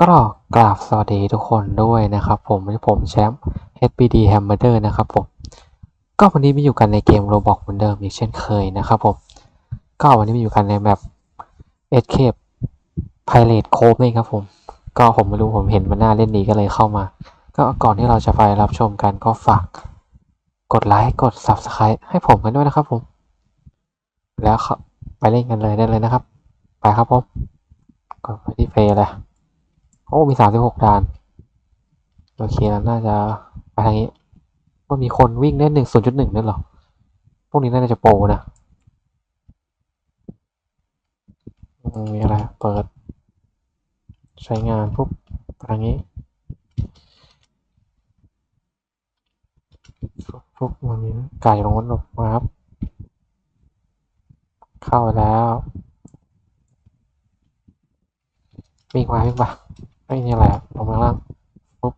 ก็กราบสวัสดีทุกคนด้วยนะครับผมผมแชมป์ HBD Hammer นะครับผม ก็วันนี้มาอยู่กันในเกม Roblox เหมือนเดิมอีกเช่นเคยนะครับผม ก็วันนี้มาอยู่กันในแบบ Escape Pirate Cove นี่ครับผม ก็ผมไม่รู้ผมเห็นมันน่าเล่นดีก็เลยเข้ามา ก็ก่อนที่เราจะไปรับชมกันก็ฝากกดไลค์กด Subscribe ให้ผมกันด้วยนะครับผม แล้วไปเล่นกันเลยได้เลยนะครับ ไปครับผมกดไปที่เพลย์เลย โอ้มีสามสิบหกด่าน โอเคแล้วน่าจะไปทางนี้ว่ามีคนวิ่งได้หนึ่งศูนย์จุดหนึ่งนั่นหรอ พวกนี้น่าจะโปรนะมีอะไร เปิด ใช้งานปุ๊บไปทางนี้ปุ๊บปุ๊บมันมีไก่ลงวันลงมาครับ เข้าแล้ววิ่งมาวิ่งมา ไอ้ยนี่อะไรอะลงมาล่างปุ๊บ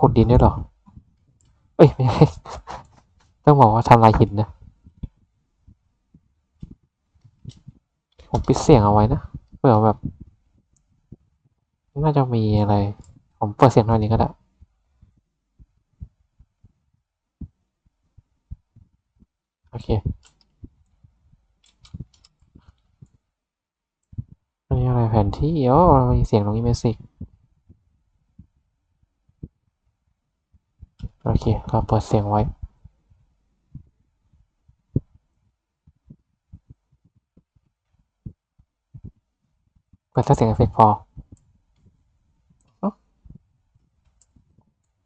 ขุดดินได้หรอ เอ้ย ไม่ใช่ต้องบอกว่าทำลายหินนะผมปิดเสียงเอาไว้นะเผื่อแบบน่าจะมีอะไร ผมเปิดเสียงหน่อยนี้ก็ได้โอเค อันนี้อะไรแผนที่อ๋อมีเสียงตรงนี้เมสิกโอเคเราเปิดเสียงไว้เปิดแค่เสียงเอฟเฟกต์พอ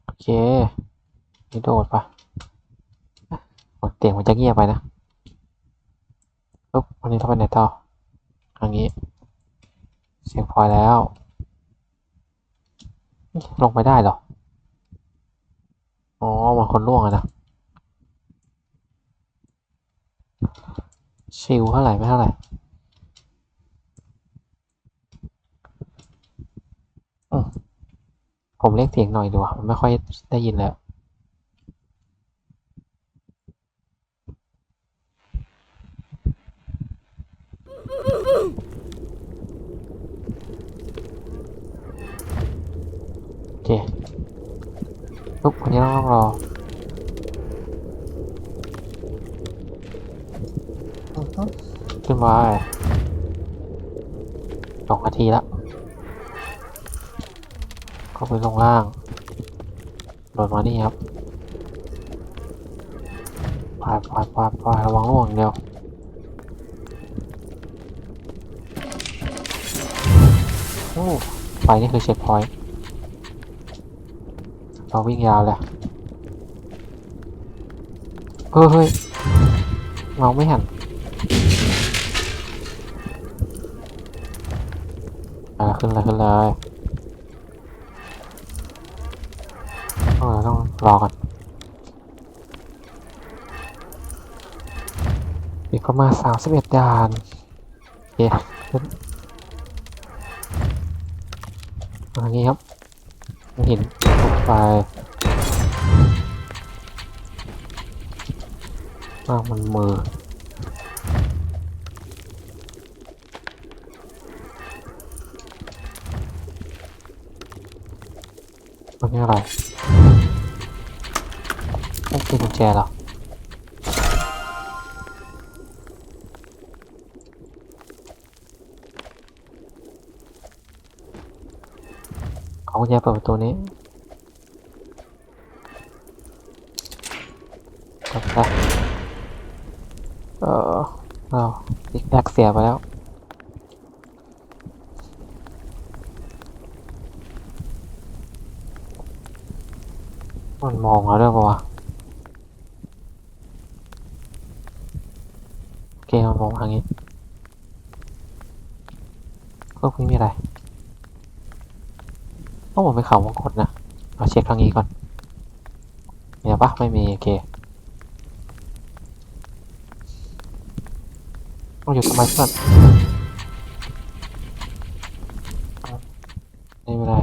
โอเคนี่โดดปะโอ้เสียงมันจะเงียบไปนะปุ๊บวันนี้เราไปไหนต่อทางนี้ เสียงพอแล้ว ลงไปได้หรอ อ๋อมันคนล่วงอะนะ ชิลเท่าไหร่ไม่เท่าไหร่ผมเรียกเสียงหน่อยดีกว่ามันไม่ค่อยได้ยินแล้ว โอ เคปุ๊บวันนี้ต้องรอขึ้นมาสองนาทีแล้วก็ไปลงล่างโดดมานี่ครับปาดปาดปาดปาดระวังล่วงเดียวโอ้ไฟนี่คือเช็คพอยต์ เราวิ่งยาวเลยเฮ้ยเฮ้ยเราไม่หันอ่าขึ้นเลยขึ้นเลยเออต้องรอก่อนอีกประมาณสามสิบเอ็ดด่านโอเคขึ้นมาทางนี้ครับหิน ไปอ้าวมันมือมันนี่อะไรนั่นคือกุญแจเหรอเอากุญแจเปิดประตูนี้กดไปเออเอา ติ๊กเสียไปแล้ว มันมองเราด้วยปะวะโอเคมันมองทางนี้ก็ไม่มีอะไรต้องผมไปเขาวงกดนะเอาเช็คทางนี้ก่อนมีปะไม่มี โอเค ต้อยู่ทำไมสัตว์ไม่เป็นไร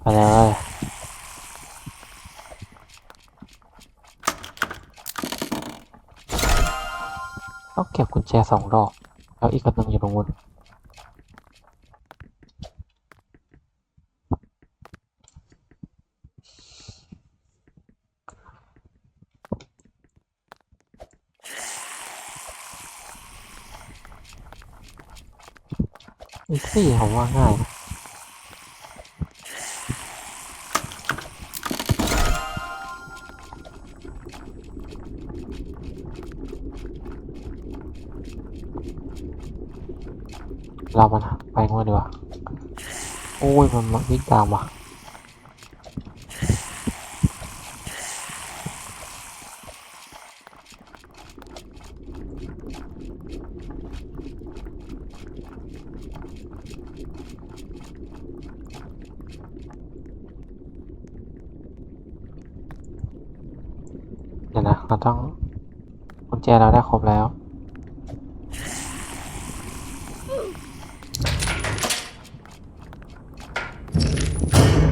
ไปเลยต้องเก็บกุญแจสองดอก แล้วอีกกระนึงอยู่ตรงนู้น นี่ผมว่าง่ายนะเรามันไปงวดดีกว่า โอ้ย มันมันวิ่งตามว่ะ เดี๋ยวนะ เราต้องกุญ แจเราได้ครบแล้ว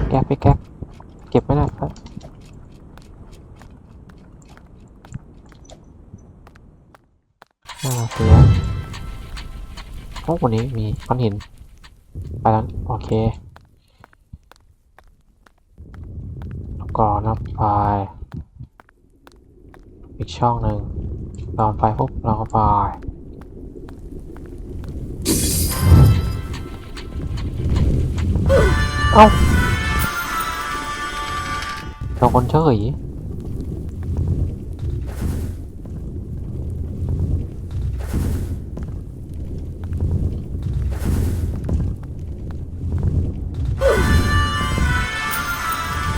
แก๊ปไปแก๊ปเก็บไม่ได้ครับน่าเสียโอ้วันนี้มีก้อนหิน ไปแล้ว โอเคแล้วก็นับไฟอีกช่องหนึ่ง ตอนไฟปุ๊บเราก็ไฟเอ้าเราคนเฉย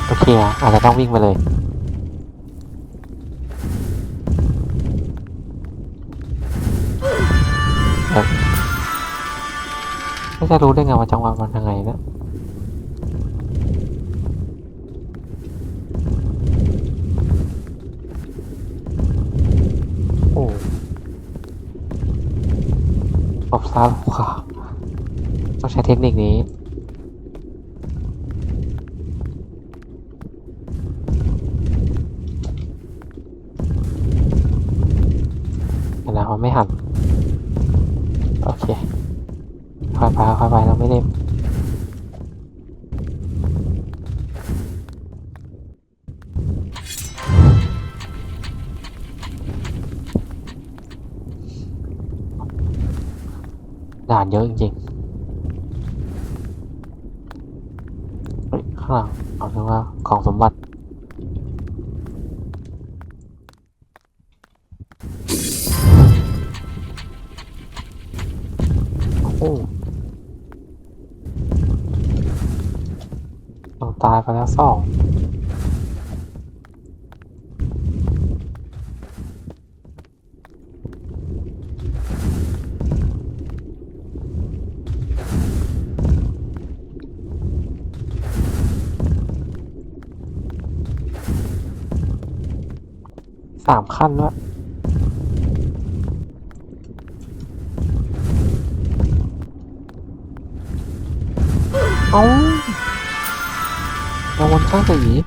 โอเคอะอาจจะต้องวิ่งไปเลย จะรู้ได้ไงว่าจังหวะมันยังไงเนะโอ้หลบซ้ายหลบขาต้องใช้เทคนิคนี้แล้วไม่หันโอเค ค่อยไปค่อยไปเราไม่เล่นด่านเยอะจริงๆเฮ้ยข้างหลังเอาเรียกว่าของสมบัติ ไปแล้วสองสามขั้นแล้วยเอ้า เราว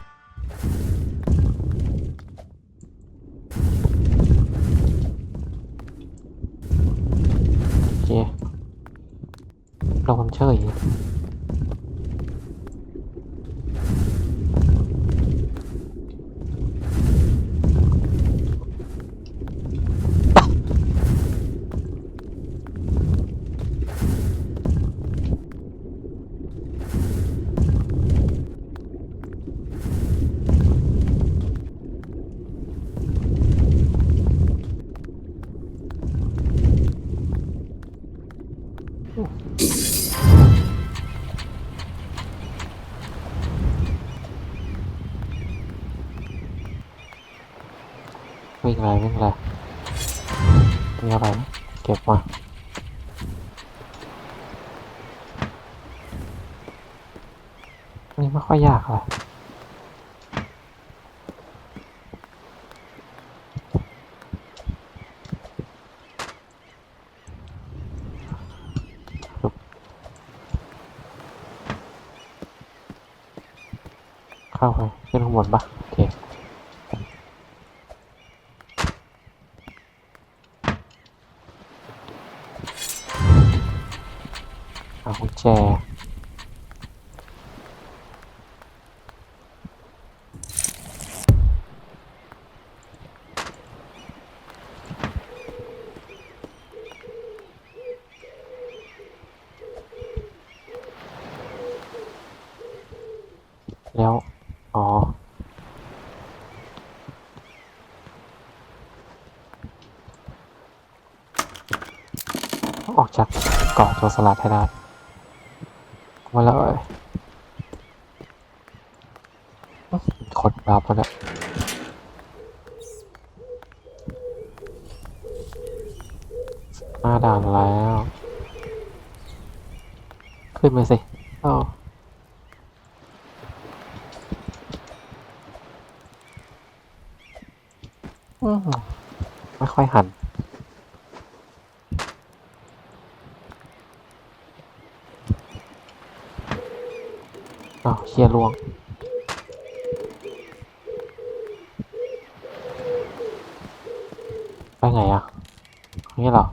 ก็บมานี่ไม่ค่อยยากเลยเข้าไปขึ้นข้างบนปะโอเค แจ แล้ว อ๋อ ออกจากเกาะตัวสลัดให้ได้มาแล้วเอ้ยขดรับมาแล้วหน้าด่านแล้ว ขึ้นมาสิเอ้าอืม ไม่ค่อยหัน อ้าวเชียร์ลวงไปไงอะนี่เหรอ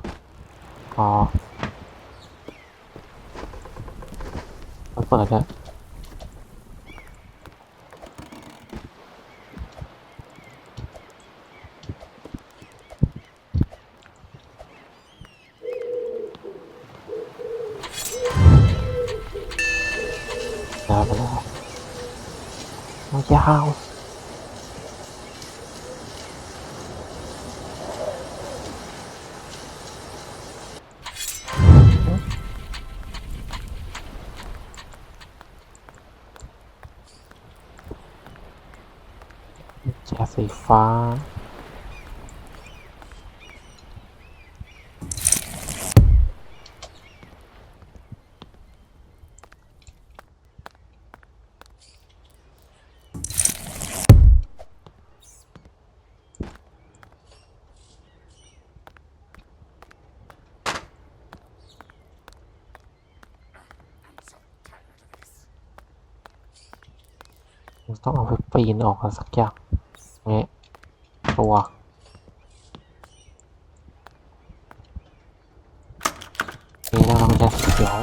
อมันเปิดแล้วยาวไปแล้วเอายาวแจสีฟ้า ต้องเอาไปปีนออกสักอย่างเนี่ตัวนี่แล้วเราจะสีเขียว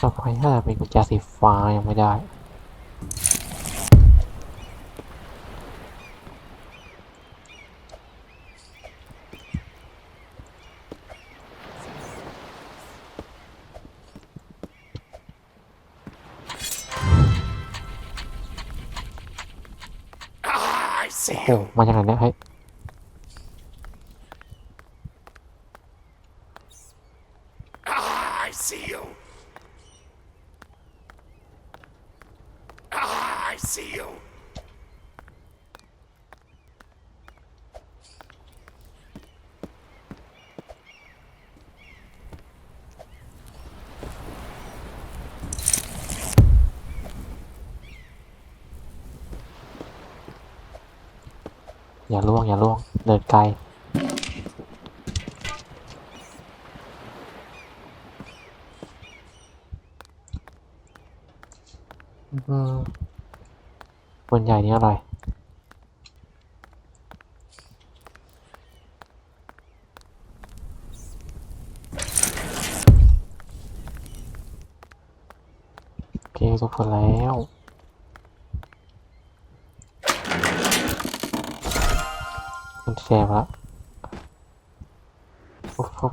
ต่อไปถ้าเป็นกุญแจสีฟ้ายังไม่ได้ I see โอ้ you. มาจากไหนเนี่ยเฮ้ย อย่าล่วงอย่าล่วงเดินไกลอืมปืนใหญ่นี่อะไร โอเคทุกคนแล้ว มันแชร์มาแล้วปุ๊บปุ๊บ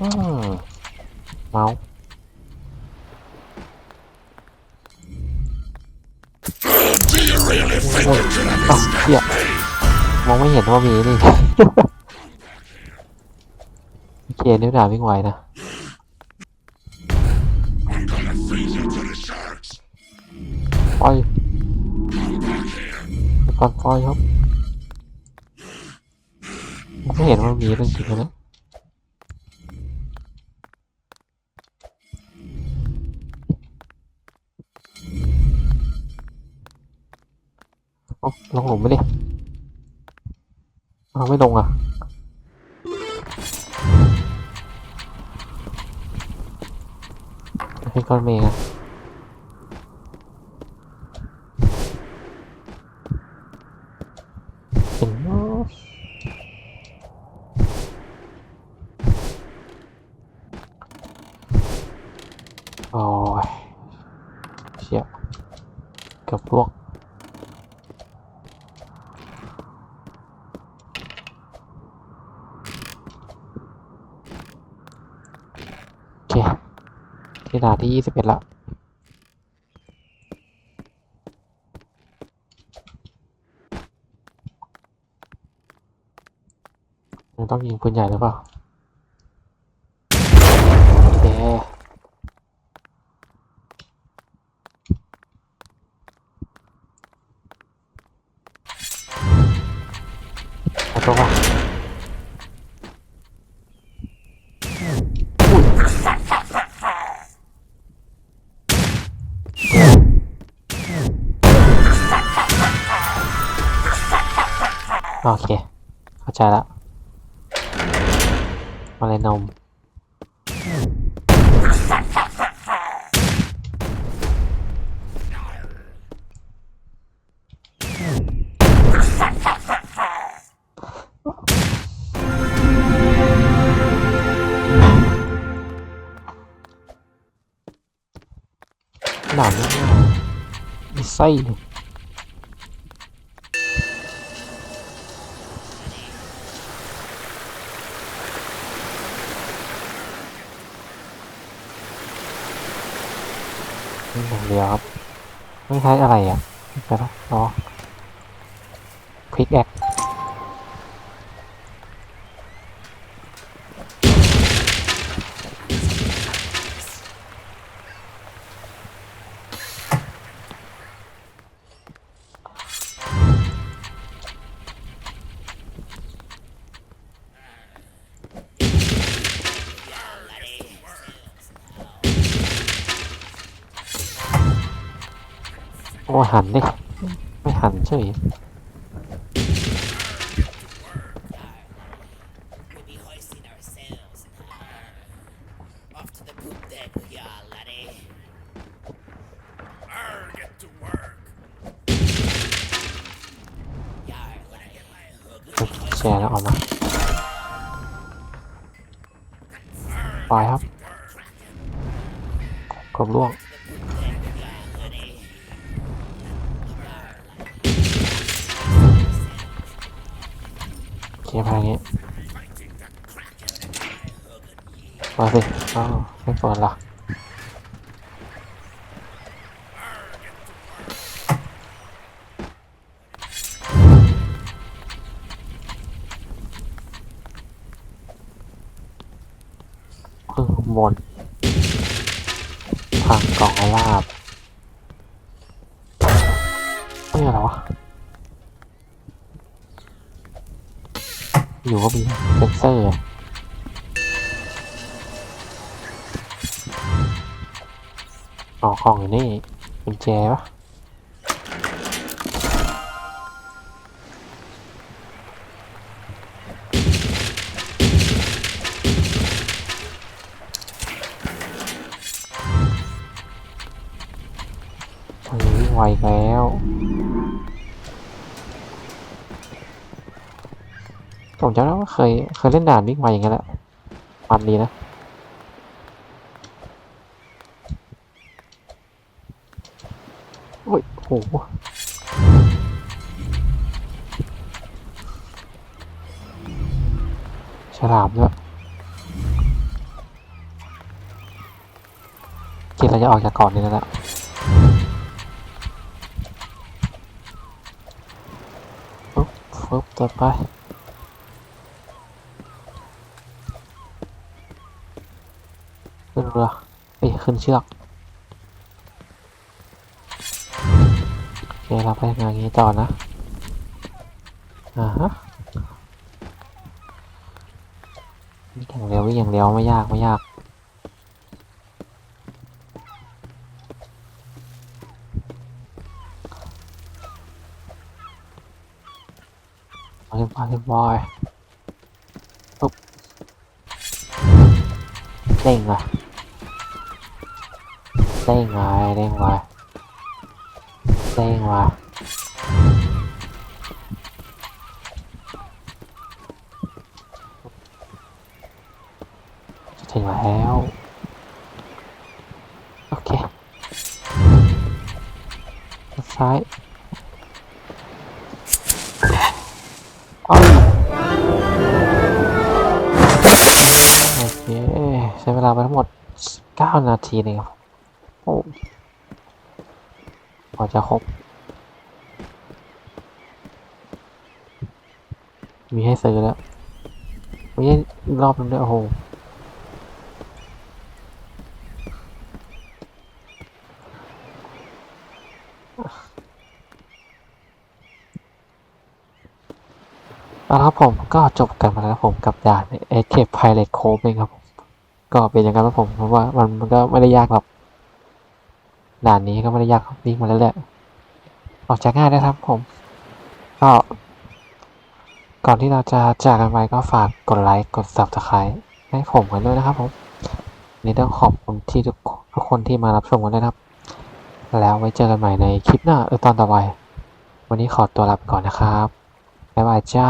อืมเมาส์ Do you really think โอ้ย you can อ้าวเหี้ยมองไม่เห็นว่ามีนี่ โอเคนิ้วดาบวิ่งไวนะ ปอยครับไม่เห็นว่ามีเรื่องจริงนะเอาลงหลุมไปดิเอาไม่ลงอะเป็นก้อนเมฆอะเป็นโอ้ยเชี่ยเกือบลวกโอเค ที่ยี่สิบเอ็ดละต้องยิงปืนใหญ่หรือเปล่า หนาม ต้องใช้อะไรอะเดี๋ยวนะอ๋อคลิกแอค โอ้หันดิ ไม่หันเฉยแชร์แล้วออกมาไปครับกบล่วง อเคไปทางนี้มาสิอ้าวไม่เปิดละพึ่งบนทางกล่องลาบไม่อะไรวะ อยู่ก็มีเซนเซอร์อ๋อกล่องอยู่นี่กุญแจปะ ผมจำได้ว่าเคยเคยเล่นด่านวิ่งไวอย่างเงี้ยแหละมันดีนะโอ้ยโหฉลามด้วยคิดเราจะออกจากก่อนนี้แล้วละปุ๊บปุ๊บต่อไป ขึ้นเรือเอ้ยขึ้นเชือกโอเคเราไปงานนี้ต่อนะอ่าฮะวิ่งอย่างเร็ววิ่งอย่างเร็วไม่ยากไม่ยากมาเรียบร้อยเรียบร้อยปุ๊บเด้งอะ เด้งมเด้งมาเด้งมาจะถึงแล้ว โอเคซ้ายอ้อยโอเค ใช้เวลาไปทั้งหมด 9 นาทีเลยครับ โอ้ พอจะครบ มีให้ซื้อแล้วไมีให้รอบนึงด้วยโอ้โหเอาละครับผมก็จบกันมาแล้วผมกับด่าน Escape Pilot Cove เองครับก็เป็นอย่างนั้นครับผมเพราะว่ามันมันก็ไม่ได้ยากหรอก ด่านนี้ก็ไม่ได้ยากวิ่งมาแล้วแหละออกจากง่ายนะครับผม ก็ ก่อนที่เราจะจากกันไปก็ฝากกดไลค์กด Subscribe ให้ผมกันด้วยนะครับผมนี่ต้องขอบคุณที่ทุกทุกคนที่มารับชมกันด้วยนะครับ แล้วไว้เจอกันใหม่ในคลิปหน้าเออตอนต่อไป วันนี้ขอตัวลาไปก่อนนะครับบ๊ายบายจ้า